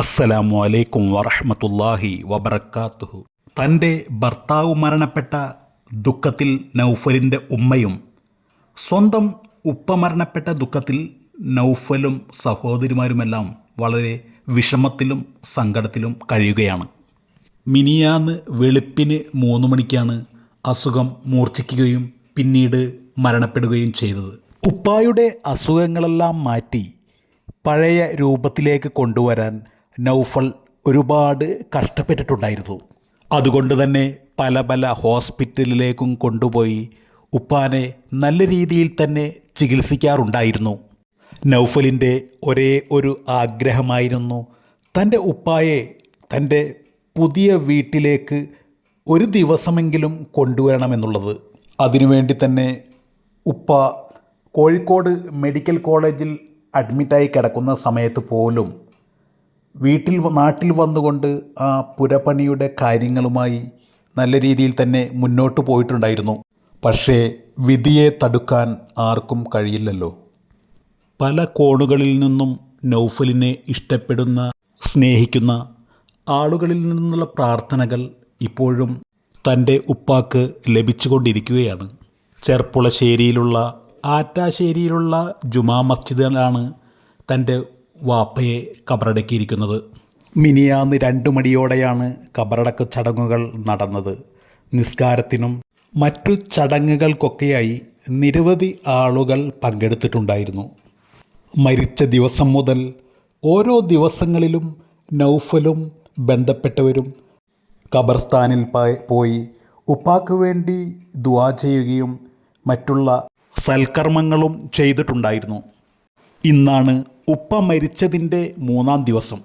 അസ്സലാമു അലൈക്കും വറഹമത്തല്ലാഹി വബർക്കാത്തുഹു തന്റെ ഭർത്താവ് മരണപ്പെട്ട ദുഃഖത്തിൽ നൗഫലിന്റെ ഉമ്മയും സ്വന്തം ഉപ്പ മരണപ്പെട്ട ദുഃഖത്തിൽ നൗഫലും സഹോദരിമാരുമെല്ലാം വളരെ വിഷമത്തിലും സങ്കടത്തിലും കഴിയുകയാണ്. മിനിയാന്ന് വെളുപ്പിന് മൂന്ന് മണിക്കാണ് അസുഖം മൂർച്ഛിക്കുകയും പിന്നീട് മരണപ്പെടുകയും ചെയ്തത്. ഉപ്പായുടെ അസുഖങ്ങളെല്ലാം മാറ്റി പഴയ രൂപത്തിലേക്ക് കൊണ്ടുവരാൻ നൗഫൽ ഒരുപാട് കഷ്ടപ്പെട്ടിട്ടുണ്ടായിരുന്നു. അതുകൊണ്ട് തന്നെ പല പല ഹോസ്പിറ്റലിലേക്കും കൊണ്ടുപോയി ഉപ്പാനെ നല്ല രീതിയിൽ തന്നെ ചികിത്സിക്കാറുണ്ടായിരുന്നു. നൗഫലിന്റെ ഒരേ ഒരു ആഗ്രഹമായിരുന്നു തന്റെ ഉപ്പായെ തന്റെ പുതിയ വീട്ടിലേക്ക് ഒരു ദിവസമെങ്കിലും കൊണ്ടുവരണമെന്നുള്ളത്. അതിനുവേണ്ടി തന്നെ ഉപ്പ കോഴിക്കോട് മെഡിക്കൽ കോളേജിൽ അഡ്മിറ്റായി കിടക്കുന്ന സമയത്ത് പോലും വീട്ടിൽ നാട്ടിൽ വന്നുകൊണ്ട് ആ പുരപ്പണിയുടെ കാര്യങ്ങളുമായി നല്ല രീതിയിൽ തന്നെ മുന്നോട്ട് പോയിട്ടുണ്ടായിരുന്നു. പക്ഷേ വിധിയെ തടുക്കാൻ ആർക്കും കഴിയില്ലല്ലോ. പല കോണുകളിൽ നിന്നും നൗഫലിനെ ഇഷ്ടപ്പെടുന്ന സ്നേഹിക്കുന്ന ആളുകളിൽ നിന്നുള്ള പ്രാർത്ഥനകൾ ഇപ്പോഴും തന്റെ ഉപ്പാക്ക് ലഭിച്ചുകൊണ്ടിരിക്കുകയാണ്. ചെർപ്പുളശ്ശേരിയിലുള്ള ആറ്റാശ്ശേരിയിലുള്ള ജുമാ മസ്ജിദിലാണ് തന്റെ വാപ്പയെ കബറടക്കിയിരിക്കുന്നത്. മിനിയാന്ന് രണ്ടു മണിയോടെയാണ് കബറടക്ക ചടങ്ങുകൾ നടന്നത്. നിസ്കാരത്തിനും മറ്റു ചടങ്ങുകൾക്കൊക്കെയായി നിരവധി ആളുകൾ പങ്കെടുത്തിട്ടുണ്ടായിരുന്നു. മരിച്ച ദിവസം മുതൽ ഓരോ ദിവസങ്ങളിലും നൗഫലും ബന്ധപ്പെട്ടവരും കബർസ്ഥാനിൽ പോയി ഉപ്പാക്ക് വേണ്ടി ദുവാ ചെയ്യുകയും മറ്റുള്ള സൽക്കർമ്മങ്ങളും ചെയ്തിട്ടുണ്ടായിരുന്നു. ഇന്നാണ് ഉപ്പ മരിച്ചതിന്റെ മൂന്നാം ദിവസം.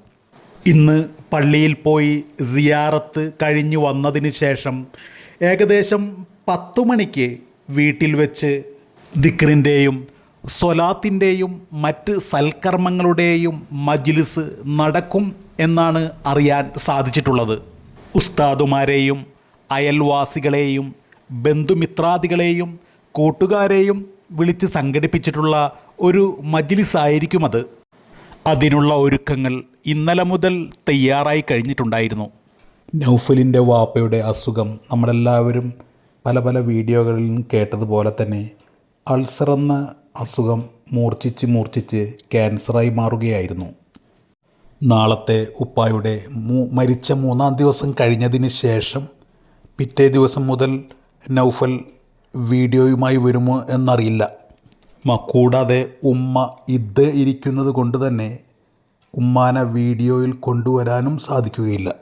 ഇന്ന് പള്ളിയിൽ പോയി സിയാറത്ത് കഴിഞ്ഞു വന്നതിന് ശേഷം ഏകദേശം പത്തു മണിക്ക് വീട്ടിൽ വെച്ച് ദിക്റിന്റെയും സ്വലാത്തിന്റെയും മറ്റ് സൽക്കർമ്മങ്ങളുടെയും മജ്ലിസ് നടക്കും എന്നാണ് അറിയാൻ സാധിച്ചിട്ടുള്ളത്. ഉസ്താദുമാരെയും അയൽവാസികളെയും ബന്ധുമിത്രാദികളെയും കൂട്ടുകാരെയും വിളിച്ച് സംഘടിപ്പിച്ചിട്ടുള്ള ഒരു മജ്ലിസായിരിക്കും അത്. അതിനുള്ള ഒരുക്കങ്ങൾ ഇന്നലെ മുതൽ തയ്യാറായി കഴിഞ്ഞിട്ടുണ്ടായിരുന്നു. നൗഫലിന്റെ വാപ്പയുടെ അസുഖം നമ്മളെല്ലാവരും പല പല വീഡിയോകളിലും കേട്ടതുപോലെ തന്നെ അൾസർ എന്ന അസുഖം മൂർച്ഛിച്ച് മൂർച്ഛിച്ച് ക്യാൻസറായി മാറുകയായിരുന്നു. നാളത്തെ ഉപ്പായുടെ മരിച്ച മൂന്നാം ദിവസം കഴിഞ്ഞതിന് ശേഷം പിറ്റേ ദിവസം മുതൽ നൗഫൽ വീഡിയോയുമായി വരുമോ എന്നറിയില്ല. മ- കൂടാതെ ഉമ്മ ഇത് ഇരിക്കുന്നത് കൊണ്ട് തന്നെ ഉമ്മാനെ വീഡിയോയിൽ കൊണ്ടുവരാനും സാധിക്കുകയില്ല.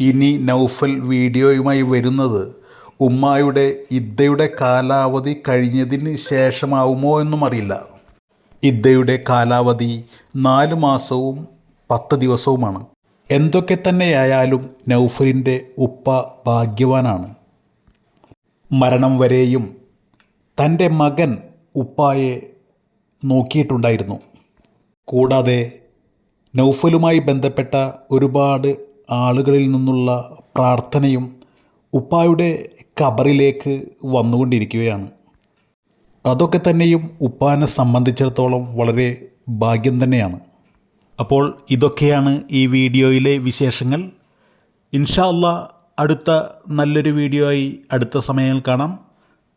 ഇനി നൗഫൽ വീഡിയോയുമായി വരുന്നത് ഉമ്മായുടെ ഇദ്ദയുടെ കാലാവധി കഴിഞ്ഞതിന് ശേഷമാവുമോ എന്നും അറിയില്ല. ഇദ്ദയുടെ കാലാവധി നാല് മാസവും പത്ത് ദിവസവുമാണ്. എന്തൊക്കെ തന്നെയായാലും നൗഫലിന്റെ ഉപ്പ ഭാഗ്യവാനാണ്. മരണം വരെയും തന്റെ മകൻ ഉപ്പായെ നോക്കിയിട്ടുണ്ടായിരുന്നു. കൂടാതെ നൗഫലുമായി ബന്ധപ്പെട്ട ഒരുപാട് ആളുകളിൽ നിന്നുള്ള പ്രാർത്ഥനയും ഉപ്പായുടെ കബറിലേക്ക് വന്നുകൊണ്ടിരിക്കുകയാണ്. അതൊക്കെ തന്നെയും ഉപ്പാനെ സംബന്ധിച്ചിടത്തോളം വളരെ ഭാഗ്യം തന്നെയാണ്. അപ്പോൾ ഇതൊക്കെയാണ് ഈ വീഡിയോയിലെ വിശേഷങ്ങൾ. ഇൻഷാ അല്ലാ അടുത്ത നല്ലൊരു വീഡിയോ ആയി അടുത്ത സമയങ്ങളിൽ കാണാം.